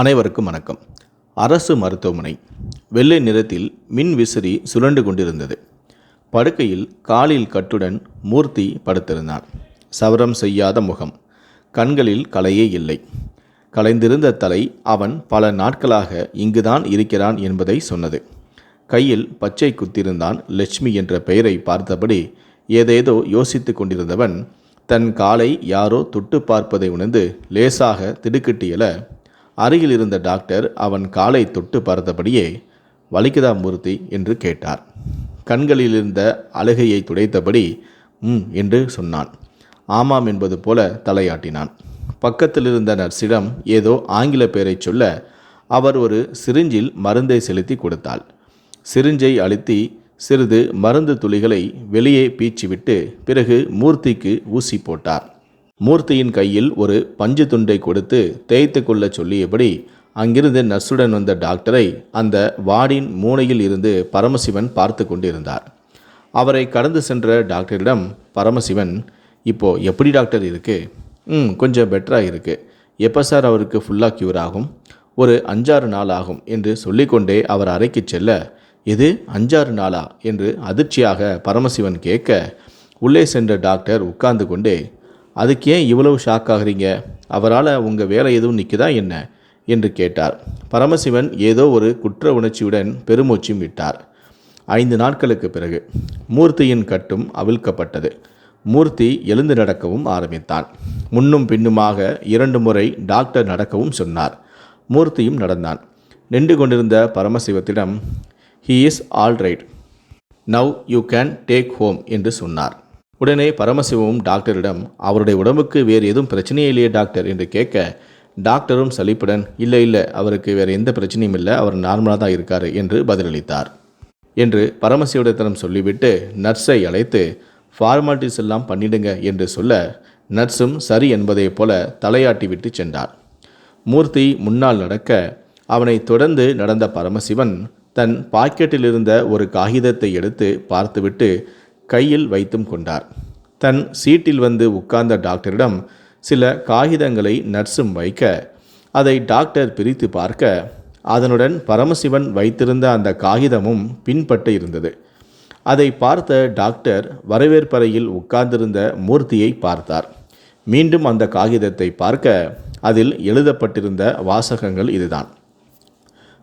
அனைவருக்கும் வணக்கம். அரசு மருத்துவமனை. வெள்ளை நிறத்தில் மின் விசிறி சுழண்டு கொண்டிருந்தது. படுக்கையில் காலில் கட்டுடன் மூர்த்தி படுத்திருந்தான் சவரம் செய்யாத முகம். கண்களில் கலையே இல்லை. கலைந்திருந்த தலை அவன் பல நாட்களாக இங்குதான் இருக்கிறான் என்பதை சொன்னது. கையில் பச்சை குத்திருந்தான் லட்சுமி என்ற பெயரை பார்த்தபடி ஏதேதோ யோசித்து கொண்டிருந்தவன் தன் காலை யாரோ தொட்டு பார்ப்பதை உணர்ந்து லேசாக திடுக்கிட்டியல அருகில் இருந்த டாக்டர் அவன் காலை தொட்டு பார்த்தபடியே வலிக்குதா மூர்த்தி? என்று கேட்டார். கண்களில் இருந்த அழுகையை துடைத்தபடி ம் என்று சொன்னான். ஆமாம் என்பது போல தலையாட்டினான். பக்கத்தில் இருந்த நர்ஸிடம் ஏதோ ஆங்கில பெயரை சொல்ல அவர் ஒரு சிரிஞ்சில் மருந்தை செலுத்தி கொடுத்தாள். சிரிஞ்சை அழுத்தி சிறிது மருந்து துளிகளை வெளியே பீச்சிவிட்டு பிறகு மூர்த்திக்கு ஊசி போட்டார். மூர்த்தியின் கையில் ஒரு பஞ்சு துண்டை கொடுத்து தேய்த்து கொள்ள சொல்லியபடி அங்கிருந்து நர்ஸுடன் வந்த டாக்டரை அந்த வார்டின் மூனையில் இருந்து பரமசிவன் பார்த்து கொண்டிருந்தார். அவரை கடந்து சென்ற டாக்டரிடம் பரமசிவன் இப்போ எப்படி டாக்டர் இருக்கு? ம் கொஞ்சம் பெட்டராக இருக்கு. எப்போ சார் அவருக்கு ஃபுல்லாக க்யூர் ஆகும்? ஒரு அஞ்சாறு நாள் ஆகும் என்று சொல்லிக்கொண்டே அவர் அறைக்கு செல்ல இது அஞ்சாறு நாளா? என்று அதிர்ச்சியாக பரமசிவன் கேட்க உள்ளே சென்ற டாக்டர் உட்கார்ந்து கொண்டே அதுக்கு ஏன் இவ்வளவு ஷாக் ஆகுறீங்க? அவரால் உங்கள் வேலை எதுவும் நிற்குதா என்ன? என்று கேட்டார். பரமசிவன் ஏதோ ஒரு குற்ற உணர்ச்சியுடன் பெருமூச்சும் விட்டார். ஐந்து நாட்களுக்கு பிறகு மூர்த்தியின் கட்டும் அவிழ்க்கப்பட்டது. மூர்த்தி எழுந்து நடக்கவும் ஆரம்பித்தான். முன்னும் பின்னுமாக இரண்டு முறை டாக்டர் நடக்கவும் சொன்னார். மூர்த்தியும் நடந்தான். நின்று கொண்டிருந்த பரமசிவத்திடம் he is all right now you can take home என்று சொன்னார். உடனே பரமசிவமும் டாக்டரிடம் அவருடைய உடம்புக்கு வேறு எதுவும் பிரச்சனையே இல்லையே டாக்டர் என்று கேட்க டாக்டரும் சலிப்புடன் இல்லை இல்லை அவருக்கு வேறு எந்த பிரச்சனையும் இல்லை அவர் நார்மலாக தான் இருக்கார் என்று பதிலளித்தார். என்று பரமசிவடத்திடம் சொல்லிவிட்டு நர்ஸை அழைத்து ஃபார்மாலிட்டிஸ் எல்லாம் பண்ணிடுங்க என்று சொல்ல நர்ஸும் சரி என்பதைப் போல தலையாட்டி விட்டு சென்றார். மூர்த்தி முன்னால் நடக்க அவனை தொடர்ந்து நடந்த பரமசிவன் தன் பாக்கெட்டில் இருந்த ஒரு காகிதத்தை எடுத்து பார்த்துவிட்டு கையில் வைத்தும் கொண்டார். தன் சீட்டில் வந்து உட்கார்ந்த டாக்டரிடம் சில காகிதங்களை நர்ஸும் வைக்க அதை டாக்டர் பிரித்து பார்க்க அதனுடன் பரமசிவன் வைத்திருந்த அந்த காகிதமும் பின்பட்டு இருந்தது. அதை பார்த்த டாக்டர் வரவேற்பறையில் உட்கார்ந்திருந்த மூர்த்தியை பார்த்தார். மீண்டும் அந்த காகிதத்தை பார்க்க அதில் எழுதப்பட்டிருந்த வாசகங்கள் இதுதான்.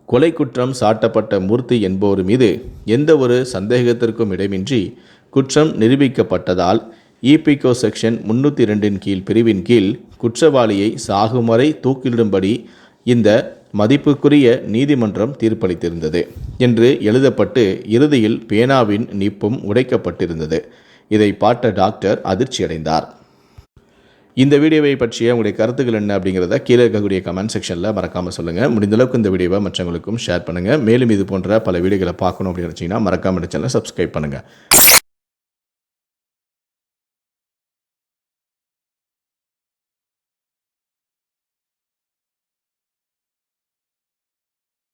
கொலை குற்றம் சாட்டப்பட்ட மூர்த்தி என்பவர் மீது எந்த ஒரு சந்தேகத்திற்கும் இடமின்றி குற்றம் நிரூபிக்கப்பட்டதால் இபிகோ செக்ஷன் முன்னூற்றி ரெண்டின் கீழ் பிரிவின் கீழ் குற்றவாளியை சாகும் வரை தூக்கிலிடும்படி இந்த மதிப்புக்குரிய நீதிமன்றம் தீர்ப்பளித்திருந்தது என்று எழுதப்பட்டு இறுதியில் பேனாவின் நிப்பும் உடைக்கப்பட்டிருந்தது. இதை பார்த்த டாக்டர் அதிர்ச்சியடைந்தார். இந்த வீடியோவை பற்றிய உங்களுடைய கருத்துக்கள் என்ன அப்படிங்கிறத கீழே இருக்கக்கூடிய கமெண்ட் செக்ஷனில் மறக்காமல் சொல்லுங்கள் முடிந்த அளவுக்கு இந்த வீடியோவை மற்றவங்களுக்கும் ஷேர் பண்ணுங்கள் மேலும் இது போன்ற பல வீடியோகளை பார்க்கணும் அப்படின்னு நினச்சிங்கன்னா மறக்காமல் சேனலை சப்ஸ்கிரைப் பண்ணுங்கள்